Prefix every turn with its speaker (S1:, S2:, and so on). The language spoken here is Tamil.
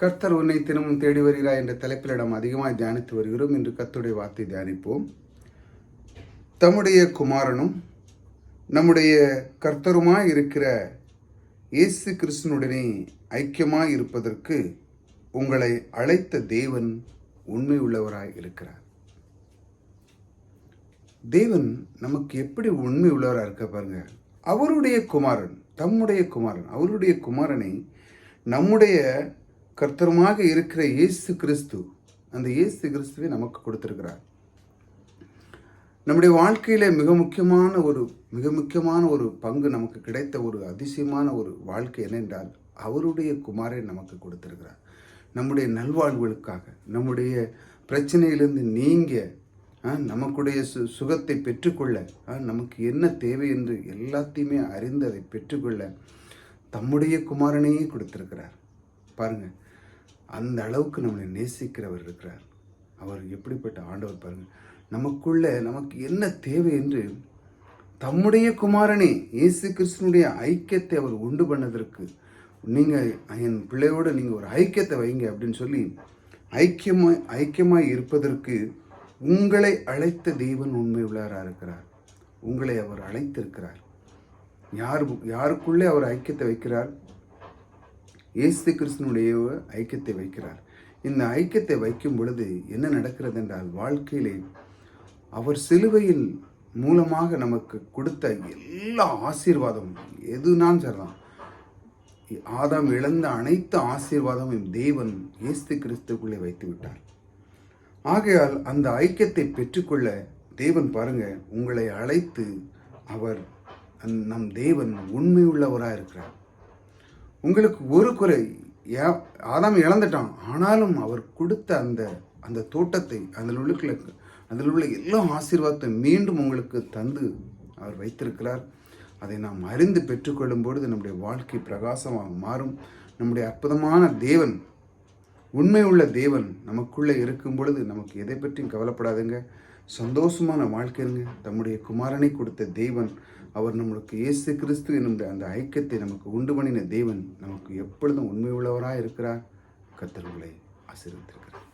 S1: கர்த்தர் உன்னை தினமும் தேடி வருகிறாய் என்ற தலைப்பில் நாம் அதிகமாக தியானித்து வருகிறோம். இன்று கர்த்தருடைய வார்த்தை தியானிப்போம். தம்முடைய குமாரனும் நம்முடைய கர்த்தருமாய் இருக்கிற இயேசு கிறிஸ்தனுடனே ஐக்கியமாய் இருப்பதற்கு உங்களை அழைத்த தேவன் உண்மை உள்ளவராய் இருக்கிறார். தேவன் நமக்கு எப்படி உண்மை உள்ளவராக இருக்க பாருங்க. அவருடைய குமாரன் தம்முடைய குமாரன் அவருடைய குமாரனை நம்முடைய கர்த்தருமாக இருக்கிற இயேசு கிறிஸ்து அந்த இயேசு கிறிஸ்துவை நமக்கு கொடுத்துருக்கிறார். நம்முடைய வாழ்க்கையில மிக முக்கியமான ஒரு மிக முக்கியமான ஒரு பங்கு நமக்கு கிடைத்த ஒரு அதிசயமான ஒரு வாழ்க்கை என்னென்றால் அவருடைய குமாரை நமக்கு கொடுத்திருக்கிறார். நம்முடைய நல்வாழ்வுகளுக்காக நம்முடைய பிரச்சனையிலிருந்து நீங்க ஆ, நமக்குடைய சு சுகத்தை பெற்றுக்கொள்ள ஆ, நமக்கு என்ன தேவை என்று எல்லாத்தையுமே அறிந்து அதை பெற்றுக்கொள்ள தம்முடைய குமாரனையே கொடுத்திருக்கிறார். பாருங்கள் அந்த அளவுக்கு நம்மளை நேசிக்கிறவர் இருக்கிறார். அவர் எப்படிப்பட்ட ஆண்டவர் பாருங்கள் நமக்குள்ள நமக்கு என்ன தேவை என்று தம்முடைய குமாரனே இயேசு கிறிஸ்தனுடைய ஐக்கியத்தை அவர் உண்டு பண்ணதற்கு நீங்கள் என் பிள்ளையோடு நீங்கள் ஒரு ஐக்கியத்தை வைங்க அப்படின்னு சொல்லி ஐக்கியமாய் ஐக்கியமாய் இருப்பதற்கு உங்களை அழைத்த தெய்வன் உண்மை உள்ளாராக இருக்கிறார். உங்களை அவர் அழைத்திருக்கிறார். யார் யாருக்குள்ளே அவர் ஐக்கியத்தை வைக்கிறார்? இயேசு கிறிஸ்தனுடைய ஐக்கியத்தை வைக்கிறார். இந்த ஐக்கியத்தை வைக்கும் பொழுது என்ன நடக்கிறது என்றால் வாழ்க்கையிலே அவர் சிலுவையில் மூலமாக நமக்கு கொடுத்த எல்லா ஆசீர்வாதமும் எதுனாலும் சரிதான். ஆதாம் இழந்த அனைத்து ஆசீர்வாதமும் தேவன் இயேசு கிறிஸ்துக்குள்ளே வைத்து விட்டார். ஆகையால் அந்த ஐக்கியத்தை பெற்றுக்கொள்ள தேவன் பாருங்க உங்களை அழைத்து அவர் நம் தேவன் உண்மையுள்ளவராக இருக்கிறார் உங்களுக்கு ஒரு குறை. ஆதாம் இழந்துட்டான். ஆனாலும் அவர் கொடுத்த அந்த அந்த தோட்டத்தை அதில் உள்ள அதில் உள்ள எல்லா ஆசீர்வாதத்தையும் மீண்டும் உங்களுக்கு தந்து அவர் வைத்திருக்கிறார். அதை நாம் அறிந்து பெற்றுக்கொள்ளும் பொழுது நம்முடைய வாழ்க்கை பிரகாசமாக மாறும். நம்முடைய அற்புதமான தேவன் உண்மை உள்ள தேவன் நமக்குள்ளே இருக்கும் பொழுது நமக்கு எதை பற்றியும் கவலைப்படாதுங்க. சந்தோஷமான வாழ்க்கைங்க தம்முடைய குமாரனை கொடுத்த தேவன் அவர் நம்மளுக்கு இயேசு கிறிஸ்து என்னும் அந்த ஐக்கியத்தை நமக்கு உண்டு பண்ணின தேவன் நமக்கு எப்பொழுதும் உண்மை உள்ளவராக இருக்கிறார் கத்தர்களை ஆசீர்வதித்திருக்கிறார்.